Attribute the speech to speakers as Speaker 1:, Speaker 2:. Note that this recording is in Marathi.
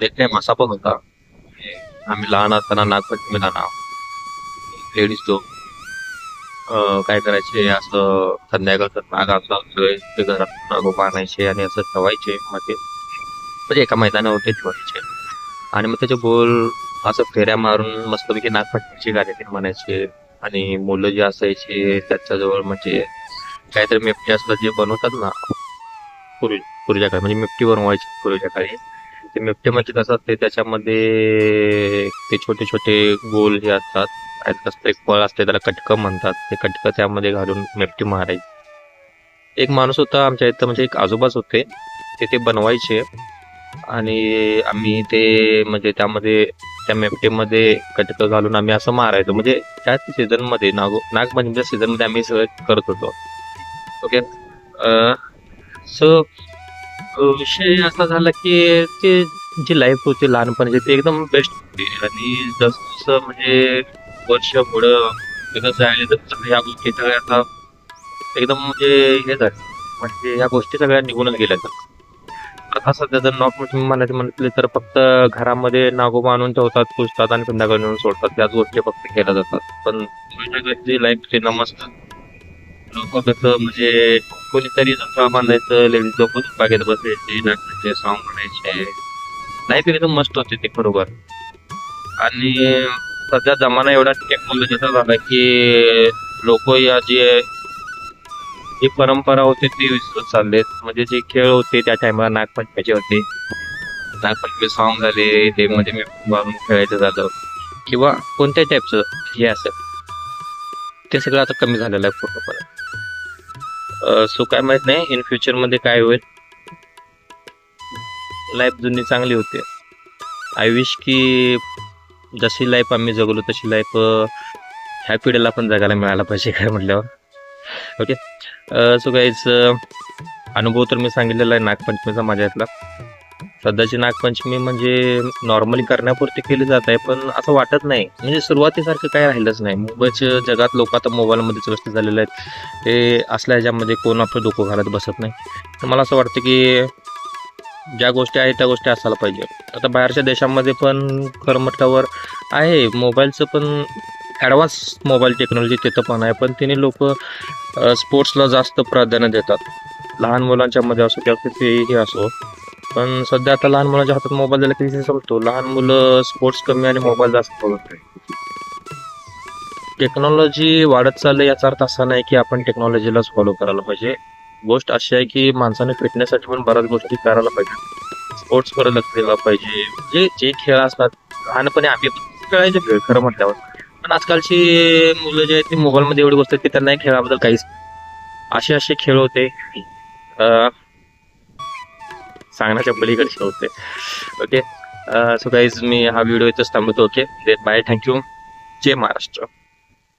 Speaker 1: एक टाइम असा पण होता आम्ही लहान असताना नागपंचमीला ना लेडीज तो काय करायचे असं संध्याकाळचं नाग असं ते घरात नागोबा आणायचे आणि असं ठेवायचे मग ते म्हणजे एका मैदानावरती ठेवायचे. आणि मग त्याचे गोल असं फेऱ्या मारून मस्तपैकी नागपंचमीचे कार्यक्रम म्हणायचे. आणि मुलं जे असायचे त्याच्याजवळ म्हणजे काहीतरी मेपटी असलं जे बनवतात ना पूर्वी पूर्वीच्या काळी म्हणजे मेपटी बनवायची पूर्वीच्या काळी ते मेपटे म्हणजे कसं असते त्याच्यामध्ये ते छोटे छोटे गोल जे असतात. आणि एक फळ असते त्याला कटकं म्हणतात. ते कटकं त्यामध्ये घालून मेपटी मारायची. एक माणूस होता आमच्या इथं म्हणजे एक आजोबाच होते. ते ते बनवायचे. आणि आम्ही ते म्हणजे त्यामध्ये त्या मेपटेमध्ये कटकं घालून आम्ही असं मारायचो. म्हणजे त्याच सीझनमध्ये नागो नागपंचमीच्या सीझनमध्ये आम्ही सगळं करत होतो. ओके सो विषय असा झाला की ते जी लाईफ होती लहानपणाची ती एकदम बेस्ट होती. आणि जसं म्हणजे वर्ष पुढं कसं आहे तर ह्या गोष्टी सगळ्या आता एकदम म्हणजे हे झालं म्हणजे ह्या गोष्टी सगळ्या निघूनच गेल्या. आता सध्या जर नॉक म्हणायचे म्हटले तर फक्त घरामध्ये नागोबा आणून ठेवतात पुजतात आणि संध्याकाळी नेऊन सोडतात. त्याच गोष्टी फक्त केल्या जातात. पण जी लाईफ ती नमस्कार लोक कसं म्हणजे कोणीतरी जत्रा बांधायचं लेडीज लोक बागेत बसायचे नाचायचे सॉंग म्हणायचे. लाईफ एकदम मस्त होते ते बरोबर. आणि सध्या जमाना एवढा टेक्नॉलॉजीचा झाला की लोक या जे जी परंपरा होती ती विसरत चाललेत. म्हणजे जे खेळ होते त्या टायमाला नागपंचमीचे होते. नागपंचमी सॉंग झाले ते म्हणजे मी मारून खेळायचं झालं. किंवा कोणत्याही टाईपचं हे असेल ते सगळं आता कमी झालेलं आहे पूर्णपणे. सो काय माहीत नाही इन फ्युचरमध्ये काय होईल. लाईफ जुनी चांगली होती. आय विश की जशी लाईफ आम्ही जगलो तशी लाईफ ह्या पिढीला पण जगायला मिळायला पाहिजे काय म्हटल्यावर. ओके सो काहीच अनुभव तर मी सांगितलेला आहे नागपंचमीचा माझ्या यातला सध्याची नागपंचमी म्हणजे नॉर्मली करण्यापुरती केली जात आहे पण असं वाटत नाही. म्हणजे सुरुवातीसारखं काय राहिलंच नाही. मुंबईच जगात लोक आता मोबाईलमध्येच व्यस्त झालेले आहेत. ते असल्या ह्याच्यामध्ये कोण आपलं डोकं घालत बसत नाही. तर मला असं वाटतं की ज्या गोष्टी आहेत त्या गोष्टी असायला पाहिजे. आता बाहेरच्या देशामध्ये पण खरं म्हटल्यावर आहे. मोबाईलचं पण ॲडव्हान्स मोबाईल टेक्नॉलॉजी तिथं पण आहे. पण तिने लोक स्पोर्ट्सला जास्त प्राधान्य देतात. लहान मुलांच्या मध्ये असो किंवा ते हे असो. पण सध्या आता लहान मुलांच्या हातात मोबाईल दिला की समजतो लहान मुलं स्पोर्ट्स कमी आणि मोबाईल जास्त बघत टेक्नॉलॉजी वाढत चालली याचा अर्थ असा नाही की आपण टेक्नॉलॉजीलाच फॉलो करायला पाहिजे. गोष्ट अशी आहे की माणसाने फिटनेससाठी पण बऱ्याच गोष्टी करायला पाहिजे. स्पोर्ट्सवर लक्ष दिलं पाहिजे. जे जे खेळ असतात लहानपणी आम्ही खेळायचे खेळ खरं म्हटल्यावर. पण आजकालची मुलं जे आहेत ती मोबाईलमध्ये एवढी गोष्ट आहेत की त्यांना खेळाबद्दल काहीच असे असे खेळ होते. सांगण्याच्या पलीकडचे होते. ओके सो गाईज मी हा व्हिडिओ इथंच थांबवतो. ओके बाय थँक्यू जय महाराष्ट्र.